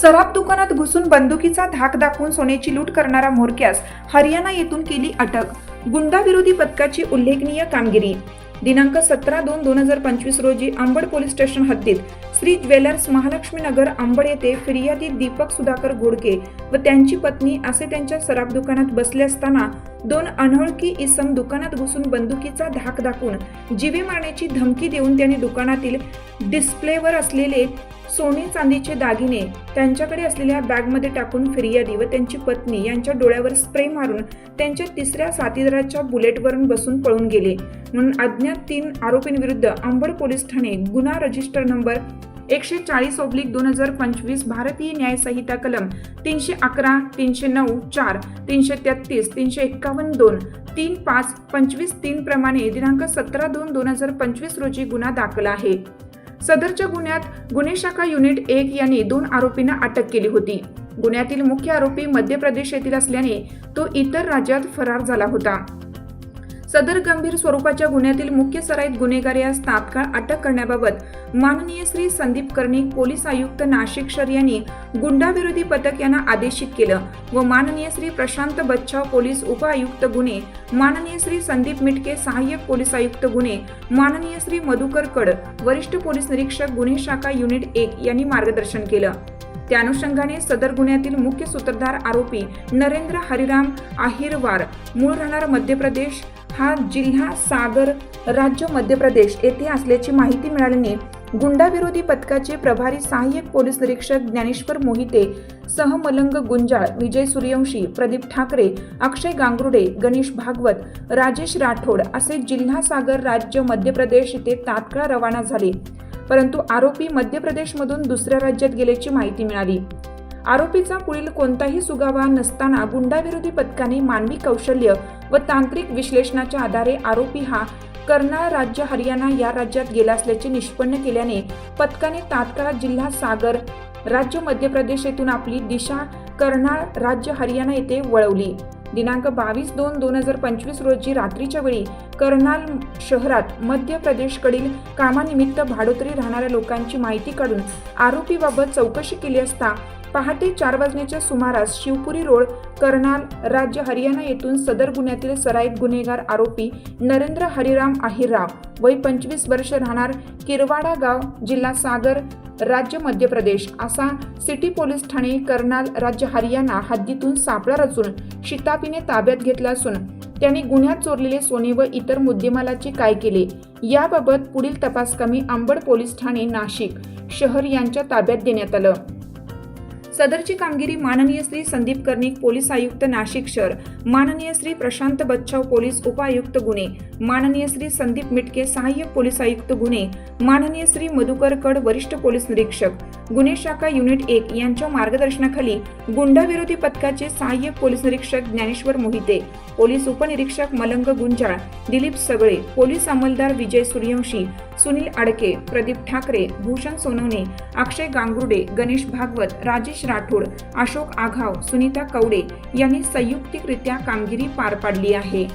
सराफ दुकानात घुसून बंदुकीचा धाक दाखवून सोन्याची लूट करणारा म्होरक्यास हरियाणा येथून केली अटक. गुंडाविरोधी पथकाची उल्लेखनीय कामगिरी. दिनांक सतरा दोन दोन हजार पंचवीस रोजी आंबड पोलीस स्टेशन हद्दीत श्री ज्वेलर्स महालक्ष्मी नगर आंबड येथे फिर्यादी दीपक सुधाकर घोडके व त्यांची पत्नी असे त्यांच्या सराफ दुकानात बसले असताना दोन अनोळखी इसम दुकानात घुसून बंदुकीचा धाक दाखवून जीवे मारण्याची धमकी देऊन त्यांनी दुकानातील डिस्प्लेवर असलेले सोने चांदीचे दागिने त्यांच्याकडे असलेल्या बॅगमध्ये टाकून फिर्यादी व त्यांची पत्नी यांच्या डोळ्यावर स्प्रे मारून त्यांच्या तिसऱ्या साथीदाराच्या बुलेटवरून बसून पळून गेले. म्हणून अज्ञात तीन आरोपींविरुद्ध अंबड पोलीस ठाणे गुन्हा रजिस्टर नंबर एकशे चाळीस ओब्लिक दोन हजार पंचवीस भारतीय न्याय संहिता कलम तीनशे अकरा तीनशे नऊ चार तीनशे तेहतीस तीनशे एक्कावन्न दोन तीन पाच पंचवीस तीन प्रमाणे दिनांक सतरा दोन दोन हजार पंचवीस रोजी गुन्हा दाखल आहे. सदरच्या गुन्ह्यात गुन्हे शाखा युनिट एक यांनी दोन आरोपींना अटक केली होती. गुन्ह्यातील मुख्य आरोपी मध्य प्रदेश येथील असल्याने तो इतर राज्यात फरार झाला होता. सदर गंभीर स्वरूपाच्या गुन्ह्यातील मुख्य सराईत गुन्हेगार यास तात्काळ अटक करण्याबाबत माननीय श्री संदीप कर्णिक पोलीस आयुक्त नाशिक शहर यांनी गुंडाविरोधी पथक यांना आदेशित केलं व माननीय श्री प्रशांत बच्छाव पोलीस उपआयुक्त गुन्हे माननीय श्री संदीप मिटके सहाय्यक पोलीस आयुक्त गुन्हे माननीय श्री मधुकर कड वरिष्ठ पोलीस निरीक्षक गुन्हे शाखा युनिट एक यांनी मार्गदर्शन केलं. त्या अनुषंगाने सदर गुन्ह्यातील मुख्य सूत्रधार आरोपी नरेंद्र हरिराम आहिरवार मूळ राहणार मध्य प्रदेश हा जिल्हा सागर राज्य मध्य प्रदेश येथे असल्याची माहिती मिळाल्याने गुंडाविरोधी पथकाचे प्रभारी सहाय्यक पोलीस निरीक्षक ज्ञानेश्वर मोहिते सहमलंग गुंजाळ विजय सूर्यवंशी प्रदीप ठाकरे अक्षय गांगरुडे गणेश भागवत राजेश राठोड असे जिल्हा सागर राज्य मध्य प्रदेश येथे तात्काळ रवाना झाले. परंतु आरोपी मध्य प्रदेशमधून दुसऱ्या राज्यात गेल्याची माहिती मिळाली. आरोपीचा पुढील कोणताही सुगावा नसताना गुंडाविरोधी पथकाने मानवी कौशल्य व तांत्रिक विश्लेषणाच्या आधारे आरोपी हा कर्नाळ राज्य हरियाणा या राज्यात गेला असल्याचे निष्पन्न केल्याने पथकाने तात्काळ जिल्हा सागर राज्य मध्य प्रदेश येथून आपली दिशा कर्नाळ राज्य हरियाणा येथे वळवली. दिनांक बावीस दोन दोन हजार पंचवीस रोजी रात्रीच्या वेळी कर्नाल शहरात मध्य प्रदेशकडील कामानिमित्त भाडोत्री राहणाऱ्या लोकांची माहिती काढून आरोपीबाबत चौकशी केली असता पहाटे चार वाजण्याच्या सुमारास शिवपुरी रोड करनाल राज्य हरियाणा येथून सदर गुन्ह्यातील सराईत गुन्हेगार आरोपी नरेंद्र हरिराम आहिरराव वय पंचवीस वर्ष राहणार किरवाडा गाव जिल्हा सागर राज्य मध्य प्रदेश असा सिटी पोलीस ठाणे कर्नाल राज्य हरियाणा हद्दीतून सापळा रचून शितापीने ताब्यात घेतला असून त्यांनी गुन्ह्यात चोरलेले सोने व इतर मुद्देमालाची काय केले याबाबत पुढील तपास कमी अंबड पोलीस ठाणे नाशिक शहर यांच्या ताब्यात देण्यात आलं. सदरची कामगिरी माननीय श्री संदीप कर्णिक पोलीस आयुक्त नाशिक शहर माननीय श्री प्रशांत बच्छाव पोलीस उपायुक्त गुन्हे माननीय श्री संदीप मिटके सहाय्यक पोलीस आयुक्त गुन्हे माननीय श्री मधुकर कड वरिष्ठ पोलीस निरीक्षक गुन्हे शाखा युनिट एक यांच्या मार्गदर्शनाखाली गुंडाविरोधी पथकाचे सहाय्यक पोलीस निरीक्षक ज्ञानेश्वर मोहिते पोलीस उपनिरीक्षक मलंग गुंजाळ दिलीप सगळे पोलीस अंमलदार विजय सूर्यवंशी सुनील आडके प्रदीप ठाकरे भूषण सोनवणे अक्षय गांगुर्डे गणेश भागवत राजेश राठोड अशोक आघाव सुनीता कवडे यांनी संयुक्तिकरित्या कामगिरी पार पाडली आहे.